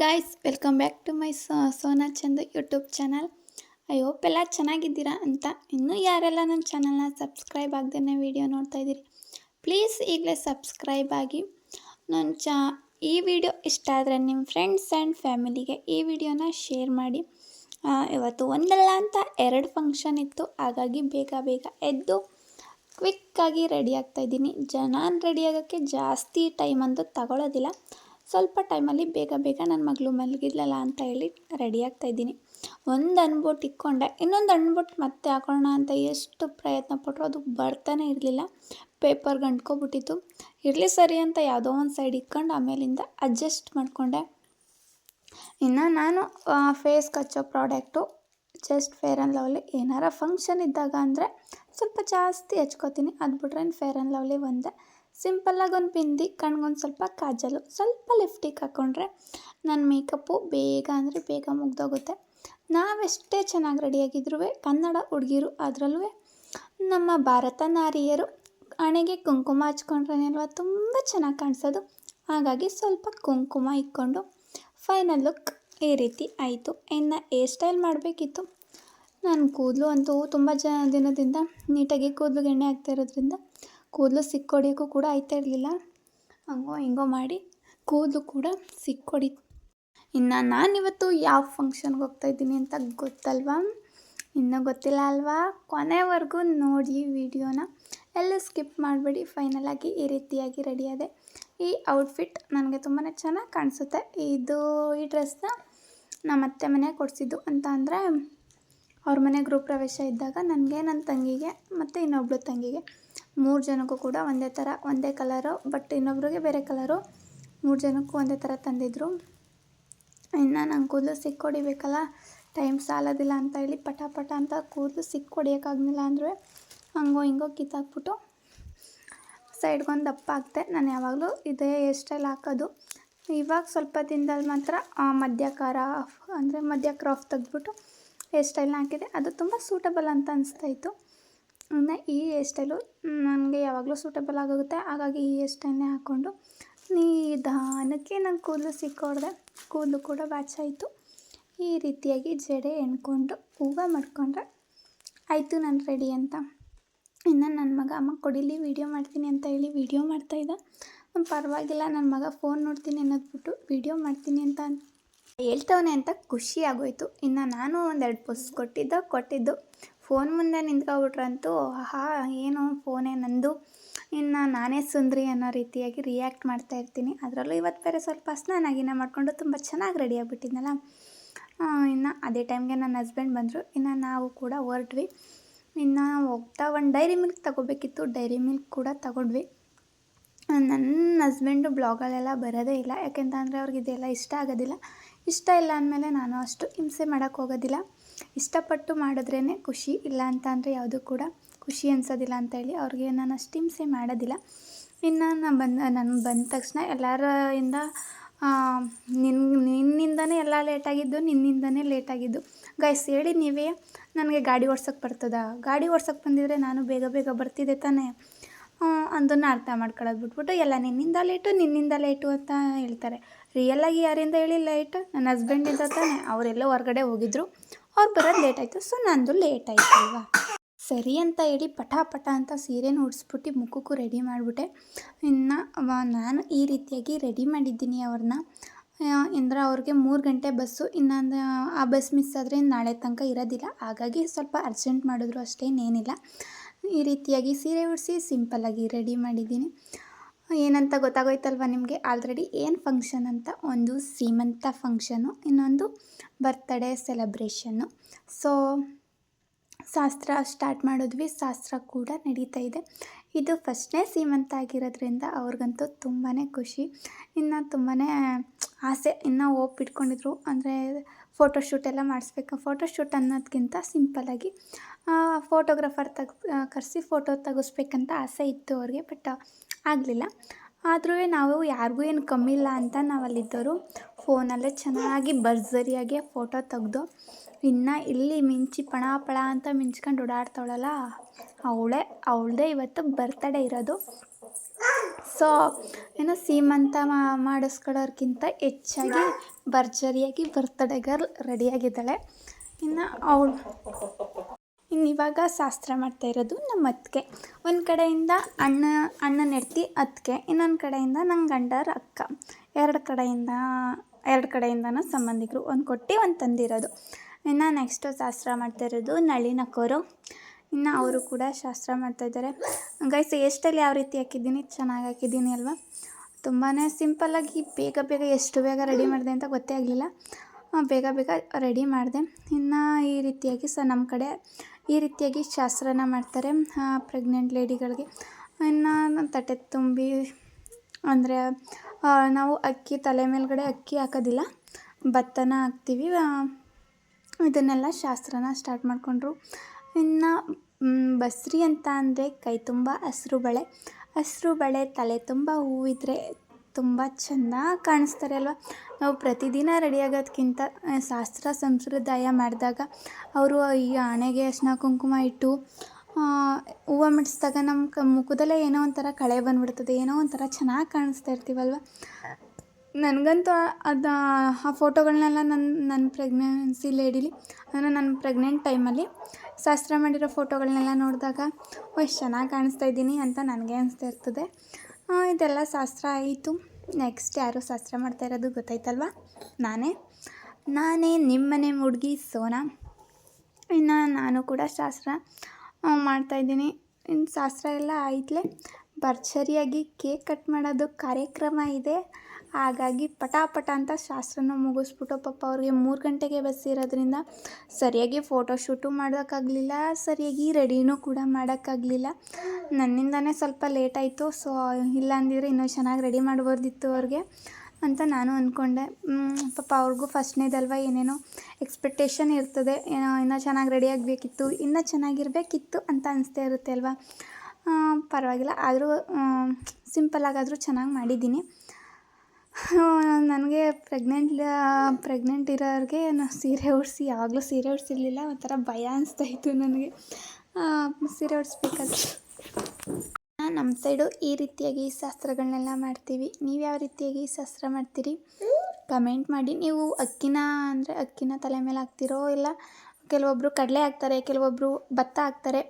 Guys welcome back to my Sona Chand YouTube channel I hope ಎಲ್ಲ ಚೆನ್ನಾಗಿದ್ದೀರಾ ಅಂತ ಇನ್ನೂ ಯಾರೆಲ್ಲ ನನ್ನ ಚಾನಲ್ನ ಸಬ್ಸ್ಕ್ರೈಬ್ ಆಗದೇ ವಿಡಿಯೋ ನೋಡ್ತಾ ಇದ್ದೀರಿ ಪ್ಲೀಸ್ ಈಗಲೇ ಸಬ್ಸ್ಕ್ರೈಬ್ ಆಗಿ. ನನ್ನ ಚಾ, ಈ ವಿಡಿಯೋ ಇಷ್ಟ ಆದರೆ ನಿಮ್ಮ ಫ್ರೆಂಡ್ಸ್ ಆ್ಯಂಡ್ ಫ್ಯಾಮಿಲಿಗೆ ಈ ವಿಡಿಯೋನ ಶೇರ್ ಮಾಡಿ. ಇವತ್ತು ಒಂದಲ್ಲ ಅಂತ ಎರಡು ಫಂಕ್ಷನ್ ಇತ್ತು, ಹಾಗಾಗಿ ಬೇಗ ಬೇಗ ಎದ್ದು ಕ್ವಿಕ್ಕಾಗಿ ರೆಡಿ ಆಗ್ತಾಯಿದ್ದೀನಿ ಜನ ರೆಡಿ ಆಗೋಕ್ಕೆ ಜಾಸ್ತಿ ಟೈಮ್ ಅಂತೂ ತಗೊಳ್ಳೋದಿಲ್ಲ ಸ್ವಲ್ಪ ಟೈಮಲ್ಲಿ ಬೇಗ ಬೇಗ ನನ್ನ ಮಗಳು ಮಲಗಿದ್ಲಲ್ಲ ಅಂತ ಹೇಳಿ ರೆಡಿ ಆಗ್ತಾ ಇದ್ದೀನಿ. ಒಂದು ಅನ್ಬೋಟ್ ಇಕ್ಕೊಂಡೆ. ಇನ್ನೊಂದು ಅನ್ಬೋಟ್ ಮತ್ತೆ ಹಾಕೋಣ ಅಂತ ಎಷ್ಟು ಪ್ರಯತ್ನ ಪಟ್ಟರು ಅದು ಬರ್ತಾನೆ ಇರಲಿಲ್ಲ. ಪೇಪರ್ ಗಂಟ್ಕೊಬಿಟ್ಟಿತ್ತು ಇರಲಿ ಸರಿ ಅಂತ ಯಾವುದೋ ಒಂದು ಸೈಡ್ ಇಕ್ಕೊಂಡು ಆಮೇಲಿಂದ ಅಡ್ಜಸ್ಟ್ ಮಾಡಿಕೊಂಡೆ. ಇನ್ನು ನಾನು face ಹಚ್ಚೋ product just fair and lovely. ಏನಾರ ಫಂಕ್ಷನ್ ಇದ್ದಾಗ ಅಂದರೆ ಸ್ವಲ್ಪ ಜಾಸ್ತಿ ಹಚ್ಕೋತೀನಿ. ಅದು ಬಿಟ್ರೆ ಫೇರ್ ಆ್ಯಂಡ್ ಲವ್ಲಿ ಒಂದೇ. ಸಿಂಪಲ್ಲಾಗಿ ಒಂದು ಬಿಂದಿ, ಕಣ್ಗೊಂದು ಸ್ವಲ್ಪ ಕಾಜಲು, ಸ್ವಲ್ಪ ಲಿಫ್ಟಿಗೆ ಹಾಕ್ಕೊಂಡ್ರೆ ನನ್ನ ಮೇಕಪ್ಪು ಬೇಗ ಅಂದರೆ ಬೇಗ ಮುಗ್ದೋಗುತ್ತೆ. ನಾವೆಷ್ಟೇ ಚೆನ್ನಾಗಿ ರೆಡಿಯಾಗಿದ್ರೂ ಕನ್ನಡ ಹುಡುಗಿರು ಅದರಲ್ಲೂ ನಮ್ಮ ಭಾರತ ನಾರಿಯರು ಹಣೆಗೆ ಕುಂಕುಮ ಹಚ್ಕೊಂಡ್ರೇನಲ್ವ, ತುಂಬ ಚೆನ್ನಾಗಿ ಕಾಣಿಸೋದು. ಹಾಗಾಗಿ ಸ್ವಲ್ಪ ಕುಂಕುಮ ಇಕ್ಕೊಂಡು ಫೈನಲ್ ಲುಕ್ ಈ ರೀತಿ ಆಯಿತು. ಇನ್ನು ಹೇರ್ ಸ್ಟೈಲ್ ಮಾಡಬೇಕಿತ್ತು. ನಾನು ಕೂದಲು ಅಂತೂ ತುಂಬ ಜನ ದಿನದಿಂದ ನೀಟಾಗಿ ಕೂದಲು ಎಣ್ಣೆ ಆಗ್ತಾ ಇರೋದ್ರಿಂದ ಕೂದಲು ಸಿಕ್ಕೊಡಿಯೋಕ್ಕೂ ಕೂಡ ಆಯ್ತಾ ಇರಲಿಲ್ಲ. ಹಂಗೋ ಹಿಂಗೋ ಮಾಡಿ ಕೂದಲು ಕೂಡ ಸಿಕ್ಕೊಡಿ ಇನ್ನು ನಾನಿವತ್ತು ಯಾವ ಫಂಕ್ಷನ್ಗೆ ಹೋಗ್ತಾ ಇದ್ದೀನಿ ಅಂತ ಗೊತ್ತಲ್ವಾ? ಇನ್ನೂ ಗೊತ್ತಿಲ್ಲ ಅಲ್ವಾ? ಕೊನೆವರೆಗೂ ನೋಡಿ ವಿಡಿಯೋನ. ಎಲ್ಲ ಸ್ಕಿಪ್ ಮಾಡಬೇಡಿ. ಫೈನಲಾಗಿ ಈ ರೀತಿಯಾಗಿ ರೆಡಿಯಾದೆ ಈ ಔಟ್ಫಿಟ್ ನನಗೆ ತುಂಬಾ ಚೆನ್ನಾಗಿ ಕಾಣಿಸುತ್ತೆ. ಇದು ಈ ಡ್ರೆಸ್ನ ನಮ್ಮ ಅತ್ತೆ ಮನೆ ಕೊಡಿಸಿದ್ದು ಅಂತ ಅಂದರೆ ಅವ್ರ ಮನೆ ಗೃಹ ಪ್ರವೇಶ ಇದ್ದಾಗ ನನಗೆ ನನ್ನ ತಂಗಿಗೆ ಮತ್ತು ಇನ್ನೊಬ್ಳು ತಂಗಿಗೆ. ಮೂರು ಜನಕ್ಕೂ ಕೂಡ ಒಂದೇ ಥರ, ಒಂದೇ ಕಲರು ಬಟ್ ಇನ್ನೊಬ್ರಿಗೆ ಬೇರೆ ಕಲರು ಮೂರು ಜನಕ್ಕೂ ಒಂದೇ ಥರ ತಂದಿದ್ರು. ಇನ್ನು ನಂಗೆ ಕೂದಲು ಸಿಕ್ಕೊಡಿಬೇಕಲ್ಲ ಟೈಮ್ ಸಾಲೋದಿಲ್ಲ ಅಂತ ಹೇಳಿ ಪಟ ಪಟ ಅಂತ ಕೂದಲು ಸಿಕ್ಕೊಡಿಯೋಕ್ಕಾಗಲಿಲ್ಲ ಅಂದರೆ ಹಂಗೋ ಹಿಂಗೋ ಕಿತ್ತಾಕ್ಬಿಟ್ಟು ಸೈಡ್ಗೊಂದು ದಪ್ಪ ಆಗ್ತೆ ನಾನು ಯಾವಾಗಲೂ ಇದೇ ಹೇರ್ ಸ್ಟೈಲ್ ಹಾಕೋದು. ಇವಾಗ ಸ್ವಲ್ಪ ದಿನದಲ್ಲಿ ಮಾತ್ರ ಮಧ್ಯಕಾರ ಅಂದರೆ ಮಧ್ಯ ಕ್ರಾಫ್ ತೆಗೆದ್ಬಿಟ್ಟು ಹೇರ್ ಸ್ಟೈಲ್ನ ಹಾಕಿದೆ. ಅದು ತುಂಬ ಸೂಟಬಲ್ ಅಂತ ಅನಿಸ್ತಾಯಿತ್ತು ಇನ್ನು ಈ ಹೇರ್ ನನಗೆ ಯಾವಾಗಲೂ ಸೂಟಬಲ್ ಆಗೋಗುತ್ತೆ. ಹಾಗಾಗಿ ಈ ಹೇರ್ ಸ್ಟೈಲ್ನೇ ಹಾಕ್ಕೊಂಡು ನಿಧಾನಕ್ಕೆ ನಂಗೆ ಕೂದಲು ಸಿಕ್ಕೋಡ್ದೆ. ಕೂದಲು ಕೂಡ ಬ್ಯಾಚ್ ಆಯಿತು. ಈ ರೀತಿಯಾಗಿ ಜಡೆ ಎಣ್ಕೊಂಡು ಹೂವು ಮಾಡ್ಕೊಂಡ್ರೆ ಆಯಿತು ನಾನು ರೆಡಿ ಅಂತ. ಇನ್ನು ನನ್ನ ಮಗ ಅಮ್ಮ ಕೊಡಿಲಿ ವೀಡಿಯೋ ಮಾಡ್ತೀನಿ ಅಂತ ಹೇಳಿ ವೀಡಿಯೋ ಮಾಡ್ತಾಯಿದ್ದ ಪರವಾಗಿಲ್ಲ ನನ್ನ ಮಗ ಫೋನ್ ನೋಡ್ತೀನಿ ಅನ್ನೋದ್ಬಿಟ್ಟು ವೀಡಿಯೋ ಮಾಡ್ತೀನಿ ಅಂತ ಹೇಳ್ತವನೆ ಅಂತ ಖುಷಿ ಇನ್ನು ನಾನು ಒಂದೆರಡು ಪೋಸ್ ಕೊಟ್ಟಿದ್ದು ಕೊಟ್ಟಿದ್ದು. ಫೋನ್ ಮುಂದೆ ನಿಂತ್ಕೊಬಿಟ್ರಂತೂ, ಆಹಾ, ಏನು ಫೋನೇ ನಂದು? ಇನ್ನು ನಾನೇ ಸುಂದ್ರಿ ಅನ್ನೋ ರೀತಿಯಾಗಿ ರಿಯಾಕ್ಟ್ ಮಾಡ್ತಾ ಇರ್ತೀನಿ. ಅದರಲ್ಲೂ ಇವತ್ತು ಬೇರೆ ಸ್ವಲ್ಪ ಸ್ನಾನ ಗಿನ ಮಾಡಿಕೊಂಡು ತುಂಬ ಚೆನ್ನಾಗಿ ರೆಡಿ ಆಗಿಬಿಟ್ಟಿದ್ನಲ್ಲ. ಇನ್ನು ಅದೇ ಟೈಮ್ಗೆ ನನ್ನ ಹಸ್ಬೆಂಡ್ ಬಂದರು. ಇನ್ನು ನಾವು ಕೂಡ ಹೊರಟ್ವಿ. ಇನ್ನು ಹೋಗ್ತಾ ಒಂದು ಡೈರಿ ಮಿಲ್ಕ್ ತಗೋಬೇಕಿತ್ತು. ಡೈರಿ ಮಿಲ್ಕ್ ಕೂಡ ತಗೊಂಡ್ವಿ. ನನ್ನ ಹಸ್ಬೆಂಡು ಬ್ಲಾಗಲ್ಲೆಲ್ಲ ಬರೋದೇ ಇಲ್ಲ. ಯಾಕೆಂತಂದರೆ ಅವ್ರಿಗೆ ಇದೆಲ್ಲ ಇಷ್ಟ ಆಗೋದಿಲ್ಲ. ಇಷ್ಟ ಇಲ್ಲ ಅಂದಮೇಲೆ ನಾನು ಅಷ್ಟು ಹಿಂಸೆ ಮಾಡೋಕ್ಕೆ ಹೋಗೋದಿಲ್ಲ. ಇಷ್ಟಪಟ್ಟು ಮಾಡಿದ್ರೇ ಖುಷಿ, ಇಲ್ಲ ಅಂತ ಅಂದರೆ ಯಾವುದೂ ಕೂಡ ಖುಷಿ ಅನ್ಸೋದಿಲ್ಲ ಅಂತ ಹೇಳಿ ಅವ್ರಿಗೆ ನಾನು ಅಷ್ಟು ಹಿಂಸೆ ಮಾಡೋದಿಲ್ಲ. ಇನ್ನು ನಾನು ಬಂದ ನಾನು ಬಂದ ತಕ್ಷಣ ಎಲ್ಲರಿಂದ ನಿನ್ನ ನಿನ್ನಿಂದನೇ ಎಲ್ಲ ಲೇಟಾಗಿದ್ದು ನಿನ್ನಿಂದನೇ ಲೇಟಾಗಿದ್ದು ಗೈಸ್ ಹೇಳಿ ನೀವೇ, ನನಗೆ ಗಾಡಿ ಓಡ್ಸೋಕ್ಕೆ ಬರ್ತದ? ಗಾಡಿ ಓಡ್ಸೋಕ್ಕೆ ಬಂದಿದ್ರೆ ನಾನು ಬೇಗ ಬೇಗ ಬರ್ತಿದ್ದೆ ತಾನೇ? ಅದನ್ನು ಅರ್ಥ ಮಾಡ್ಕೊಳ್ಳೋದು ಬಿಟ್ಬಿಟ್ಟು ಎಲ್ಲ ನಿನ್ನಿಂದ ಲೇಟು ನಿನ್ನಿಂದ ಲೇಟು ಅಂತ ಹೇಳ್ತಾರೆ. ರಿಯಲಾಗಿ ಯಾರಿಂದ ಹೇಳಿ ಲೇಟ್? ನನ್ನ ಹಸ್ಬೆಂಡಿಂದ ತಾನೆ. ಅವರೆಲ್ಲ ಹೊರಗಡೆ ಹೋಗಿದ್ರು. ಅವ್ರು ಬರೋದು ಲೇಟ್ ಆಯಿತು. ಸೊ ನಂದು ಲೇಟ್ ಆಯಿತು ಅಲ್ವಾ? ಸರಿ ಅಂತ ಹೇಳಿ ಪಟ ಪಟ ಅಂತ ಸೀರೆನ ಉಡ್ಸ್ಬಿಟ್ಟು ಮುಖಕ್ಕೂ ರೆಡಿ ಮಾಡಿಬಿಟ್ಟೆ. ಇನ್ನು ನಾನು ಈ ರೀತಿಯಾಗಿ ರೆಡಿ ಮಾಡಿದ್ದೀನಿ ಅವ್ರನ್ನ. ಅಂದರೆ ಅವ್ರಿಗೆ ಮೂರು ಗಂಟೆ ಬಸ್ಸು, ಇನ್ನೊಂದು, ಆ ಬಸ್ ಮಿಸ್ ಆದರೆ ನಾಳೆ ತನಕ ಇರೋದಿಲ್ಲ. ಹಾಗಾಗಿ ಸ್ವಲ್ಪ ಅರ್ಜೆಂಟ್ ಮಾಡಿದ್ರು ಅಷ್ಟೇನೇನಿಲ್ಲ ಈ ರೀತಿಯಾಗಿ ಸೀರೆ ಉಡಿಸಿ ಸಿಂಪಲ್ಲಾಗಿ ರೆಡಿ ಮಾಡಿದ್ದೀನಿ. ಏನಂತ ಗೊತ್ತಾಗೋಯ್ತಲ್ವ ನಿಮಗೆ? ಆಲ್ರೆಡಿ ಏನು ಫಂಕ್ಷನ್ ಅಂತ? ಒಂದು ಸೀಮಂತ ಫಂಕ್ಷನು ಇನ್ನೊಂದು ಬರ್ತ್ಡೇ ಸೆಲೆಬ್ರೇಷನ್ನು ಸೊ ಶಾಸ್ತ್ರ ಸ್ಟಾರ್ಟ್ ಮಾಡಿದ್ವಿ, ಶಾಸ್ತ್ರ ಕೂಡ ನಡೀತಾ ಇದೆ. ಇದು ಫಸ್ಟ್ನೇ ಸೀಮಂತ ಆಗಿರೋದ್ರಿಂದ ಅವ್ರಿಗಂತೂ ತುಂಬಾ ಖುಷಿ. ಇನ್ನು ತುಂಬಾ ಆಸೆ ಇನ್ನು ಓಪ್ ಇಟ್ಕೊಂಡಿದ್ರು ಅಂದರೆ ಫೋಟೋಶೂಟ್ ಎಲ್ಲ ಮಾಡಿಸ್ಬೇಕು. ಫೋಟೋಶೂಟ್ ಅನ್ನೋದಕ್ಕಿಂತ ಸಿಂಪಲ್ಲಾಗಿ ಫೋಟೋಗ್ರಾಫರ್ ತೆಗ್ ಕರೆಸಿ ಫೋಟೋ ತೆಗೆಸ್ಬೇಕಂತ ಆಸೆ ಇತ್ತು ಅವ್ರಿಗೆ ಬಟ್ ಆಗಲಿಲ್ಲ. ಆದರೂ ನಾವು ಯಾರಿಗೂ ಏನು ಕಮ್ಮಿ ಇಲ್ಲ ಅಂತ ನಾವಲ್ಲಿದ್ದವರು ಫೋನಲ್ಲೇ ಚೆನ್ನಾಗಿ ಬರ್ಜರಿಯಾಗಿ ಫೋಟೋ ತೆಗೆದು, ಇನ್ನು ಇಲ್ಲಿ ಮಿಂಚಿ ಪಣ ಪಳ ಅಂತ ಮಿಂಚ್ಕೊಂಡು ಓಡಾಡ್ತಾವಳಲ್ಲ ಅವಳೇ, ಅವಳದೇ ಇವತ್ತು ಬರ್ತಡೇ ಇರೋದು. ಸೊ ಏನು ಸೀಮಂತ ಮಾಡಿಸ್ಕೊಳ್ಳೋರ್ಗಿಂತ ಹೆಚ್ಚಾಗಿ ಭರ್ಜರಿಯಾಗಿ ಬರ್ತ್ಡೇ ಗರ್ಲ್ ರೆಡಿಯಾಗಿದ್ದಾಳೆ. ಇನ್ನು ಅವಳು ಇನ್ನು ಇವಾಗ ಶಾಸ್ತ್ರ ಮಾಡ್ತಾ ಇರೋದು ನಮ್ಮ ಅತ್ತಿಗೆ. ಒಂದು ಕಡೆಯಿಂದ ಅಣ್ಣ, ಅಣ್ಣನ ಹೆಡ್ತಿ ಅತ್ತಿಗೆ, ಇನ್ನೊಂದು ಕಡೆಯಿಂದ ನನ್ನ ಗಂಡರ ಅಕ್ಕ. ಎರಡು ಕಡೆಯಿಂದ, ಎರಡು ಕಡೆಯಿಂದನೂ ಸಂಬಂಧಿಕರು ಒಂದು ಕೊಟ್ಟು ಒಂದು ತಂದಿರೋದು. ಇನ್ನು ನೆಕ್ಸ್ಟು ಶಾಸ್ತ್ರ ಮಾಡ್ತಾ ಇರೋದು ನಳಿನಕ್ಕೋರು ಇನ್ನು ಅವರು ಕೂಡ ಶಾಸ್ತ್ರ ಮಾಡ್ತಾಯಿದ್ದಾರೆ ಗೈಸ್ ಎಷ್ಟಲ್ಲಿ ಯಾವ ರೀತಿ ಹಾಕಿದ್ದೀನಿ? ಚೆನ್ನಾಗಿ ಹಾಕಿದ್ದೀನಿ ಅಲ್ವಾ? ತುಂಬಾ ಸಿಂಪಲ್ಲಾಗಿ ಬೇಗ ಬೇಗ ಎಷ್ಟು ಬೇಗ ರೆಡಿ ಮಾಡಿದೆ ಅಂತ ಗೊತ್ತೇ ಆಗಲಿಲ್ಲ. ಬೇಗ ಬೇಗ ರೆಡಿ ಮಾಡಿದೆ. ಇನ್ನು ಈ ರೀತಿಯಾಗಿ ಸ ನಮ್ಮ ಕಡೆ ಈ ರೀತಿಯಾಗಿ ಶಾಸ್ತ್ರನ ಮಾಡ್ತಾರೆ ಪ್ರೆಗ್ನೆಂಟ್ ಲೇಡಿಗಳಿಗೆ ಇನ್ನು ತಟ್ಟೆ ತುಂಬಿ, ಅಂದರೆ ನಾವು ಅಕ್ಕಿ ತಲೆ ಮೇಲ್ಗಡೆ ಅಕ್ಕಿ ಹಾಕೋದಿಲ್ಲ, ಭತ್ತನ ಹಾಕ್ತೀವಿ. ಇದನ್ನೆಲ್ಲ ಶಾಸ್ತ್ರನ ಸ್ಟಾರ್ಟ್ ಮಾಡಿಕೊಂಡ್ರು. ಇನ್ನು ಬಸ್ರಿ ಅಂತ ಅಂದರೆ ಕೈ ತುಂಬ ಹಸ್ರು ಬಳೆ. ಹಸ್ರು ಬಳೆ ತಲೆ ತುಂಬ ಹೂವಿದ್ರೆ ತುಂಬ ಚೆನ್ನಾಗಿ ಕಾಣಿಸ್ತಾರೆ ಅಲ್ವಾ? ನಾವು ಪ್ರತಿದಿನ ರೆಡಿ ಆಗೋದಕ್ಕಿಂತ ಶಾಸ್ತ್ರ ಸಂಪ್ರದಾಯ ಮಾಡಿದಾಗ ಅವರು ಈ ಹಣೆಗೆ ಅರಿಶಿನ ಕುಂಕುಮ ಇಟ್ಟು ಹೂವು ಮಿಡಿಸಿದಾಗ ನಮ್ಮ ಕ, ಮುಖದಲ್ಲೇ ಏನೋ ಒಂಥರ ಕಳೆ ಬಂದ್ಬಿಡ್ತದೆ, ಏನೋ ಒಂಥರ ಚೆನ್ನಾಗಿ ಕಾಣಿಸ್ತಾ ಇರ್ತೀವಲ್ವ? ನನಗಂತೂ ಅದು ಆ ಫೋಟೋಗಳನ್ನೆಲ್ಲ ನನ್ನ ನನ್ನ ಪ್ರೆಗ್ನೆನ್ಸಿ ಲೇಡಿಲಿ, ಅಂದರೆ ನನ್ನ ಪ್ರೆಗ್ನೆಂಟ್ ಟೈಮಲ್ಲಿ ಶಾಸ್ತ್ರ ಮಾಡಿರೋ ಫೋಟೋಗಳನ್ನೆಲ್ಲ ನೋಡಿದಾಗ ಎಷ್ಟು ಚೆನ್ನಾಗಿ ಕಾಣಿಸ್ತಾ ಇದ್ದೀನಿ ಅಂತ ನನಗೆ ಅನಿಸ್ತಾ ಇರ್ತದೆ. ಇದೆಲ್ಲ ಶಾಸ್ತ್ರ ಆಯಿತು. ನೆಕ್ಸ್ಟ್ ಯಾರು ಶಾಸ್ತ್ರ ಮಾಡ್ತಾ ಇರೋದು ಗೊತ್ತಾಯ್ತಲ್ವ? ನಾನೇ. ನಾನೇ ನಿಮ್ಮನೆ ಹುಡ್ಗಿ ಸೋನಾ. ಇನ್ನು ನಾನು ಕೂಡ ಶಾಸ್ತ್ರ ಮಾಡ್ತಾಯಿದ್ದೀನಿ ಇನ್ನು ಶಾಸ್ತ್ರ ಎಲ್ಲ ಆಯ್ತಲೇ. ಭರ್ಜರಿಯಾಗಿ ಕೇಕ್ ಕಟ್ ಮಾಡೋದು ಕಾರ್ಯಕ್ರಮ ಇದೆ. ಹಾಗಾಗಿ ಪಟಾಪಟ ಪಟ ಅಂತ ಶಾಸ್ತ್ರನ ಮುಗಿಸ್ಬಿಟ್ಟು ಪಾಪ ಅವ್ರಿಗೆ ಮೂರು ಗಂಟೆಗೆ ಬಸ್ ಇರೋದ್ರಿಂದ ಸರಿಯಾಗಿ ಫೋಟೋ ಶೂಟು ಮಾಡೋಕ್ಕಾಗಲಿಲ್ಲ ಸರಿಯಾಗಿ ರೆಡಿನೂ ಕೂಡ ಮಾಡೋಕ್ಕಾಗಲಿಲ್ಲ. ನನ್ನಿಂದನೇ ಸ್ವಲ್ಪ ಲೇಟ್ ಆಯಿತು ಸೊ ಇಲ್ಲ ಅಂದಿದ್ರೆ ಇನ್ನೂ ಚೆನ್ನಾಗಿ ರೆಡಿ ಮಾಡ್ಬೋದಿತ್ತು ಅವ್ರಿಗೆ ಅಂತ ನಾನು ಅಂದ್ಕೊಂಡೆ ಪಾಪ ಅವ್ರಿಗೂ ಫಸ್ಟ್ನೇದಲ್ವ ಏನೇನೋ ಎಕ್ಸ್ಪೆಕ್ಟೇಷನ್ ಇರ್ತದೆ, ಏನೋ ಇನ್ನೂ ಚೆನ್ನಾಗಿ ರೆಡಿ ಆಗಬೇಕಿತ್ತು, ಇನ್ನೂ ಚೆನ್ನಾಗಿರಬೇಕಿತ್ತು ಅಂತ ಅನಿಸ್ತಾ ಇರುತ್ತೆ ಅಲ್ವಾ? ಪರವಾಗಿಲ್ಲ, ಆದರೂ ಸಿಂಪಲ್ಲಾಗಾದರೂ ಚೆನ್ನಾಗಿ ಮಾಡಿದ್ದೀನಿ. ನನಗೆ ಪ್ರೆಗ್ನೆಂಟ್ ಪ್ರೆಗ್ನೆಂಟ್ ಇರೋರಿಗೆ ನಾನು ಸೀರೆ ಉಡಿಸಿ ಯಾವಾಗಲೂ ಸೀರೆ ಉಡಿಸಿರ್ಲಿಲ್ಲ, ಒಂಥರ ಭಯ ಅನಿಸ್ತಾ ಇತ್ತು ನನಗೆ ಸೀರೆ ಉಡಿಸ್ಬೇಕಾದ್ರೆ ನಮ್ಮ ಸೈಡು ಈ ರೀತಿಯಾಗಿ ಶಾಸ್ತ್ರಗಳನ್ನೆಲ್ಲ ಮಾಡ್ತೀವಿ. ನೀವು ಯಾವ ರೀತಿಯಾಗಿ ಶಾಸ್ತ್ರ ಮಾಡ್ತೀರಿ? ಕಮೆಂಟ್ ಮಾಡಿ. ನೀವು ಅಕ್ಕಿನ ಅಂದರೆ ಅಕ್ಕಿನ ತಲೆ ಮೇಲೆ ಹಾಕ್ತಿರೋ ಇಲ್ಲ? ಕೆಲವೊಬ್ಬರು ಕಡಲೆ ಹಾಕ್ತಾರೆ ಕೆಲವೊಬ್ಬರು ಭತ್ತ ಹಾಕ್ತಾರೆ.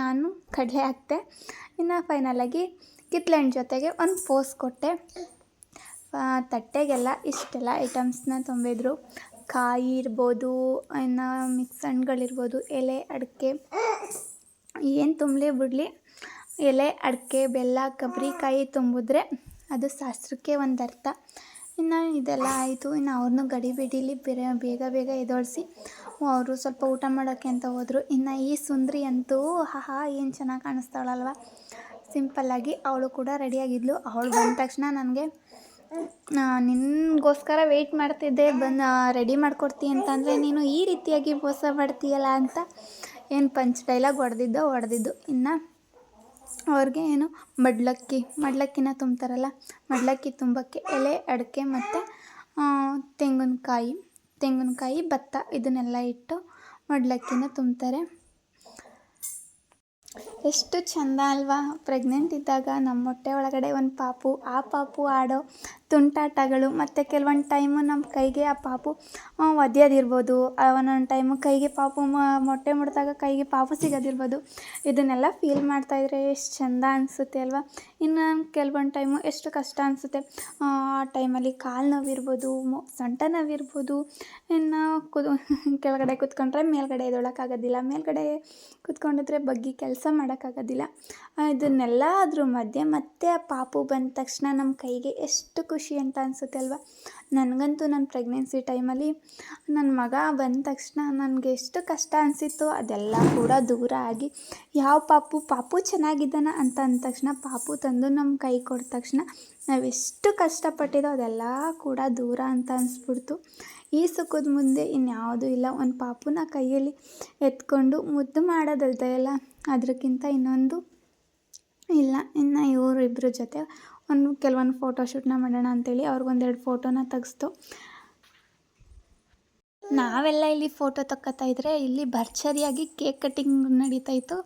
ನಾನು ಕಡಲೆ ಹಾಕ್ತೆ. ಇನ್ನು ಫೈನಲಾಗಿ ಕಿತ್ಲೆಹಣ್ಣು ಜೊತೆಗೆ ಒಂದು ಪೋಸ್ ಕೊಟ್ಟೆ. ತಟ್ಟೆಗೆಲ್ಲ ಇಷ್ಟೆಲ್ಲ ಐಟಮ್ಸನ್ನ ತುಂಬಿದ್ರು. ಕಾಯಿ ಇರ್ಬೋದು, ಇನ್ನು ಮಿಕ್ಸ್ ಹಣ್ಣುಗಳಿರ್ಬೋದು, ಎಲೆ, ಅಡಿಕೆ. ಏನು ತುಂಬಲಿ ಬಿಡಲಿ, ಎಲೆ, ಅಡಿಕೆ, ಬೆಲ್ಲ ಕೊಬ್ಬರಿಕಾಯಿ ತುಂಬಿದ್ರೆ ಅದು ಶಾಸ್ತ್ರಕ್ಕೆ ಒಂದು ಅರ್ಥ ಇನ್ನು ಇದೆಲ್ಲ ಆಯಿತು. ಇನ್ನು ಅವ್ರನ್ನೂ ಗಡಿಬಿಡಿಲಿ ಬೇರೆ ಬೇಗ ಬೇಗ ಎದೋಡಿಸಿ ಅವರು ಸ್ವಲ್ಪ ಊಟ ಮಾಡೋಕ್ಕೆ ಅಂತ ಹೋದರು. ಇನ್ನು ಈ ಸುಂದ್ರಿ ಅಂತೂ ಆಹಾ ಏನು ಚೆನ್ನಾಗಿ ಕಾಣಿಸ್ತಾಳಲ್ವ ಸಿಂಪಲ್ಲಾಗಿ ಅವಳು ಕೂಡ ರೆಡಿಯಾಗಿದ್ಲು ಅವಳು ಬಂದ ತಕ್ಷಣ ನನಗೆ ನಿನಗೋಸ್ಕರ ವೆಯ್ಟ್ ಮಾಡ್ತಿದ್ದೆ, ಬಂದು ರೆಡಿ ಮಾಡಿಕೊಡ್ತಿ ಅಂತಂದರೆ ನೀನು ಈ ರೀತಿಯಾಗಿ ಮೋಸ ಮಾಡ್ತೀಯಲ್ಲ ಅಂತ ಏನು ಪಂಚ್ ಡೈಲಾಗ್ ಹೊಡೆದಿದ್ದೋ, ಹೊಡೆದಿದ್ದು. ಇನ್ನು ಅವ್ರಿಗೆ ಏನು, ಮಡ್ಲಕ್ಕಿ, ಮಡ್ಲಕ್ಕಿನ ತುಂಬ್ತಾರಲ್ಲ, ಮಡ್ಲಕ್ಕಿ ತುಂಬಕ್ಕೆ ಎಲೆ, ಅಡಿಕೆ ಮತ್ತು ತೆಂಗಿನಕಾಯಿ ತೆಂಗಿನಕಾಯಿ, ಭತ್ತ ಇದನ್ನೆಲ್ಲ ಇಟ್ಟು ಮಡ್ಲಕ್ಕಿನ ತುಂಬ್ತಾರೆ. ಎಷ್ಟು ಚಂದ ಅಲ್ವಾ. ಪ್ರೆಗ್ನೆಂಟ್ ಇದ್ದಾಗ ನಮ್ಮ ಹೊಟ್ಟೆ ಒಳಗಡೆ ಒಂದು ಪಾಪು, ಆ ಪಾಪು ಆಡೋ ತುಂಟಾಟಗಳು ಮತ್ತು ಕೆಲವೊಂದು ಟೈಮು ನಮ್ಮ ಕೈಗೆ ಆ ಪಾಪು ಒದ್ಯೋದಿರ್ಬೋದು. ಒಂದೊಂದು ಟೈಮು ಕೈಗೆ ಪಾಪು ಮೊಟ್ಟೆ ಮುಟ್ಟಿದಾಗ ಕೈಗೆ ಪಾಪು ಸಿಗೋದಿರ್ಬೋದು. ಇದನ್ನೆಲ್ಲ ಫೀಲ್ ಮಾಡ್ತಾಯಿದ್ರೆ ಎಷ್ಟು ಚೆಂದ ಅನಿಸುತ್ತೆ ಅಲ್ವಾ? ಇನ್ನು ಕೆಲವೊಂದು ಟೈಮು ಎಷ್ಟು ಕಷ್ಟ ಅನಿಸುತ್ತೆ. ಆ ಟೈಮಲ್ಲಿ ಕಾಲು ನೋವಿರ್ಬೋದು ಸೊಂಟ ನೋವಿರ್ಬೋದು. ಇನ್ನು ಕುದು, ಕೆಳಗಡೆ ಕೂತ್ಕೊಂಡ್ರೆ ಮೇಲ್ಗಡೆ ಎದೊಳಕ್ಕಾಗೋದಿಲ್ಲ. ಮೇಲ್ಗಡೆ ಕೂತ್ಕೊಂಡಿದ್ರೆ ಬಗ್ಗಿ ಕೆಲಸ ಮಾಡೋಕ್ಕಾಗೋದಿಲ್ಲ. ಇದನ್ನೆಲ್ಲ ಅದ್ರ ಮಧ್ಯೆ ಮತ್ತೆ ಆ ಪಾಪು ಬಂದ ತಕ್ಷಣ ನಮ್ಮ ಕೈಗೆ ಎಷ್ಟು ಖುಷಿ ಅಂತ ಅನಿಸುತ್ತೆ ಅಲ್ವಾ? ನನಗಂತೂ ನನ್ನ ಪ್ರೆಗ್ನೆನ್ಸಿ ಟೈಮಲ್ಲಿ ನನ್ನ ಮಗ ಬಂದ ತಕ್ಷಣ ನನಗೆ ಎಷ್ಟು ಕಷ್ಟ ಅನಿಸಿತ್ತು ಅದೆಲ್ಲ ಕೂಡ ದೂರ ಆಗಿ, ಯಾವ ಪಾಪು? ಪಾಪು ಚೆನ್ನಾಗಿದ್ದಾನ? ಅಂತ ಅಂದ ತಕ್ಷಣ, ಪಾಪು ತಂದು ನಮ್ಮ ಕೈ ಕೊಟ್ಟ ತಕ್ಷಣ ನಾವೆಷ್ಟು ಕಷ್ಟಪಟ್ಟಿದ್ದೋ ಅದೆಲ್ಲ ಕೂಡ ದೂರ ಅಂತ ಅನಿಸ್ಬಿಡ್ತು. ಈ ಸುಖದ ಮುಂದೆ ಇನ್ಯಾವುದೂ ಇಲ್ಲ. ಒಂದು ಪಾಪುನ ಕೈಯಲ್ಲಿ ಎತ್ಕೊಂಡು ಮುದ್ದು ಮಾಡೋದಲ್ದೆ ಅಲ್ಲ? ಅದಕ್ಕಿಂತ ಇನ್ನೊಂದು ಇಲ್ಲ, ಇನ್ನು ಇವರು ಇಬ್ಬರ ಜೊತೆ ಒಂದು ಕೆಲವೊಂದು ಫೋಟೋ ಶೂಟ್ನ ಮಾಡೋಣ ಅಂತೇಳಿ ಅವ್ರಿಗೊಂದೆರಡು ಫೋಟೋನ ತೆಗೆಸ್ತು ನಾವೆಲ್ಲ ಇಲ್ಲಿ ಫೋಟೋ ತಕ್ಕೋತಾ ಇದ್ರೆ ಇಲ್ಲಿ ಭರ್ಜರಿಯಾಗಿ ಕೇಕ್ ಕಟ್ಟಿಂಗ್ ನಡೀತಾ ಇತ್ತು.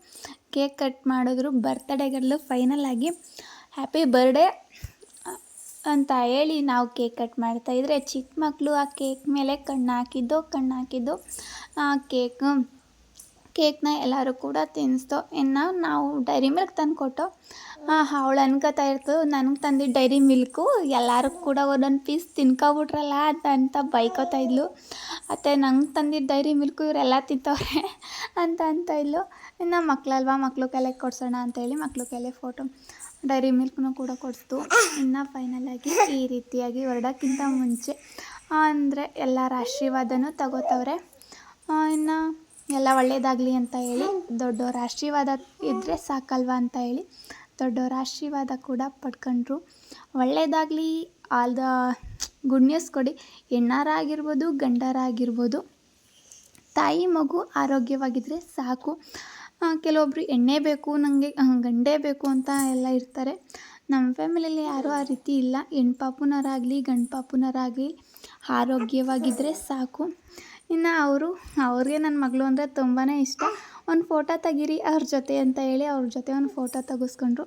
ಕೇಕ್ ಕಟ್ ಮಾಡಿದ್ರು ಬರ್ತ್ಡೇಗಲ್ಲು ಫೈನಲ್ ಆಗಿ ಹ್ಯಾಪಿ ಬರ್ಡೇ ಅಂತ ಹೇಳಿ ನಾವು ಕೇಕ್ ಕಟ್ ಮಾಡ್ತಾಯಿದ್ರೆ ಚಿಕ್ಕ ಮಕ್ಕಳು ಆ ಕೇಕ್ ಮೇಲೆ ಕಣ್ಣು ಹಾಕಿದ್ದು ಕಣ್ಣು ಹಾಕಿದ್ದು ಆ ಕೇಕ್ ಕೇಕ್ನ ಎಲ್ಲರೂ ಕೂಡ ತಿನ್ನಿಸ್ತು. ಇನ್ನು ನಾವು ಡೈರಿ ಮಿಲ್ಕ್ ತಂದು ಕೊಟ್ಟು ಅವಳು ಅನ್ಕೋತಾ ಇರ್ತು, ನನಗೆ ತಂದಿದ್ದು ಡೈರಿ ಮಿಲ್ಕು, ಎಲ್ಲರೂ ಕೂಡ ಒಂದೊಂದು ಪೀಸ್ ತಿನ್ಕೊಬಿಟ್ರಲ್ಲ ಅಂತ ಅಂತ ಬೈಕೋತಾ ಇದ್ಲು. ಮತ್ತು ನಂಗೆ ತಂದಿದ್ದ ಡೈರಿ ಮಿಲ್ಕು ಇವರೆಲ್ಲ ತಿಂತವ್ರೆ ಅಂತ ಅಂತ ಇದ್ಲು. ಇನ್ನು ಮಕ್ಕಳಲ್ವಾ ಮಕ್ಕಳು ಕೈಲೆ ಕೊಡ್ಸೋಣ ಅಂತೇಳಿ ಮಕ್ಕಳು ಕೈಲೆ ಫೋಟೋ ಡೈರಿ ಮಿಲ್ಕ್ನು ಕೂಡ ಕೊಡಿಸ್ತು. ಇನ್ನು ಫೈನಲಾಗಿ ಈ ರೀತಿಯಾಗಿ ಹೊರಡೋಕ್ಕಿಂತ ಮುಂಚೆ ಅಂದರೆ ಎಲ್ಲರ ಆಶೀರ್ವಾದನೂ ತಗೋತವ್ರೆ. ಇನ್ನು ಎಲ್ಲ ಒಳ್ಳೆಯದಾಗಲಿ ಅಂತ ಹೇಳಿ ದೊಡ್ಡವ್ರ ಆಶೀರ್ವಾದ ಇದ್ದರೆ ಸಾಕಲ್ವಾ ಅಂತ ಹೇಳಿ ದೊಡ್ಡವ್ರ ಆಶೀರ್ವಾದ ಕೂಡ ಪಡ್ಕೊಂಡ್ರು. ಒಳ್ಳೆಯದಾಗಲಿ ಆಲ್ ದ ಗುಡ್ ನ್ಯೂಸ್ ಕೊಡಿ. ಹೆಣ್ಣಾರಾಗಿರ್ಬೋದು ಗಂಡರಾಗಿರ್ಬೋದು ತಾಯಿ ಮಗು ಆರೋಗ್ಯವಾಗಿದ್ದರೆ ಸಾಕು. ಕೆಲವೊಬ್ಬರು ಎಣ್ಣೆ ಬೇಕು ನನಗೆ ಗಂಡೇ ಬೇಕು ಅಂತ ಎಲ್ಲ ಇರ್ತಾರೆ. ನಮ್ಮ ಫ್ಯಾಮಿಲಿಯಲ್ಲಿ ಯಾರೂ ಆ ರೀತಿ ಇಲ್ಲ. ಹೆಣ್ಣು ಪಾಪುನರಾಗಲಿ, ಗಂಡು ಪಾಪುನರಾಗಲಿ ಆರೋಗ್ಯವಾಗಿದ್ದರೆ ಸಾಕು. ಇನ್ನು ಅವರು, ಅವ್ರಿಗೆ ನನ್ನ ಮಗಳು ಅಂದರೆ ತುಂಬಾ ಇಷ್ಟ. ಒಂದು ಫೋಟೋ ತೆಗೀರಿ ಅವ್ರ ಜೊತೆ ಅಂತ ಹೇಳಿ ಅವ್ರ ಜೊತೆ ಒಂದು ಫೋಟೋ ತೆಗೆಸ್ಕೊಂಡ್ರು.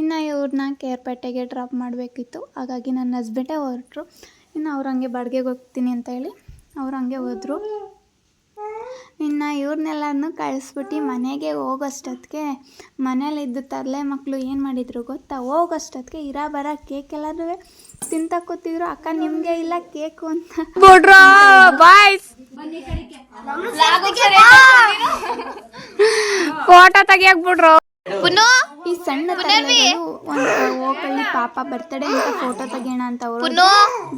ಇನ್ನು ಇವ್ರನ್ನ ಕೇರ್ಪೇಟೆಗೆ ಡ್ರಾಪ್ ಮಾಡಬೇಕಿತ್ತು. ಹಾಗಾಗಿ ನನ್ನ ಹಸ್ಬೆಂಡೇ ಹೊರಟ್ರು. ಇನ್ನು ಅವ್ರು ಹಂಗೆ ಬಾಡಿಗೆಗೆ ಹೋಗ್ತೀನಿ ಅಂತ ಹೇಳಿ ಅವ್ರು ಹಂಗೆ ಹೋದರು. ಇನ್ನು ಇವ್ರನ್ನೆಲ್ಲನೂ ಕಳಿಸ್ಬಿಟ್ಟು ಮನೆಗೆ ಹೋಗೋಷ್ಟೊತ್ತಿಗೆ ಇದ್ದ ತರಲೆ ಮಕ್ಕಳು ಏನು ಮಾಡಿದ್ರು ಗೊತ್ತಾ? ಹೋಗೋಷ್ಟೊತ್ತಿಗೆ ಇರ ಬರ ಕೇಕ್ ಎಲ್ಲರೂ ತಿಂತ ಕೂತಿದ್ರು ಅಕ್ಕ ನಿಮಗೆ ಇಲ್ಲ ಕೇಕು ಅಂತ. ಫೋಟೋ ತೆಗಿಯಕ್ ಬಿಡ್ರು. ಈ ಸಣ್ಣ ಹೋಗಲ್ಲಿ ಪಾಪ ಬರ್ತಡೇ ಅಂತ ಫೋಟೋ ತೆಗಿಯೋಣ ಅಂತ ಅವರು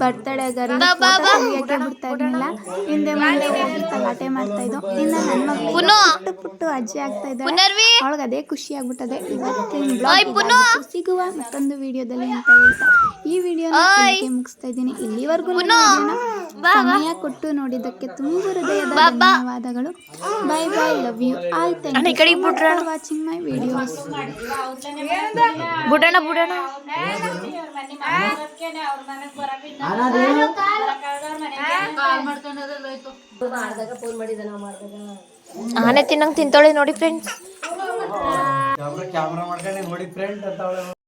ಬರ್ತಡೇ ತೆಗಿಯಕ್ಕೆ ಬಿಡ್ತಾ ಇರ್ಲಿಲ್ಲ ಹಿಂದೆ ಮುಂದೆ ಹೋಗಿ ತಲಾಟೆ ಮಾಡ್ತಾ ಇದ್ದು ಇನ್ನ ನನ್ನ ಮಗಳು ಪುಟ್ಟು ಪುಟ್ಟು ಅಜ್ಜಿ ಆಗ್ತಾ ಇದ್ದಾಳೆ ಅವಳಿಗೆ ಅದೇ ಖುಷಿ ಆಗ್ಬಿಟ್ಟದೆ. ಇವತ್ತಿನ ಬ್ಲಾಗ್ ಸಿಗುವ ಮತ್ತೊಂದು ವಿಡಿಯೋದಲ್ಲಿ ಅಂತ ಹೇಳ್ತಾ ಈ ವಿಡಿಯೋ ಮುಗಿಸ್ತಾ ಇದ್ದೀನಿ. ಇಲ್ಲಿವರೆಗೂ ಸಮಯ ಕೊಟ್ಟು ನೋಡಿದ್ದಕ್ಕೆ ತುಂಬಾ ಹೃದಯದ ಧನ್ಯವಾದಗಳು. ಬೈ ಬೈ ಲವ್ ಯು ಆಯ್ತು thank you watching my videos ಆನೆ ತಿನ್ನಂಗ್ ತಿಂತಾಳೆ ನೋಡಿ ಫ್ರೆಂಡ್ಸ್ ಕ್ಯಾಮ್ರಾ ಮಾಡ್ಕೊಂಡು ನೋಡಿ ಫ್ರೆಂಡ್ ಅಂತ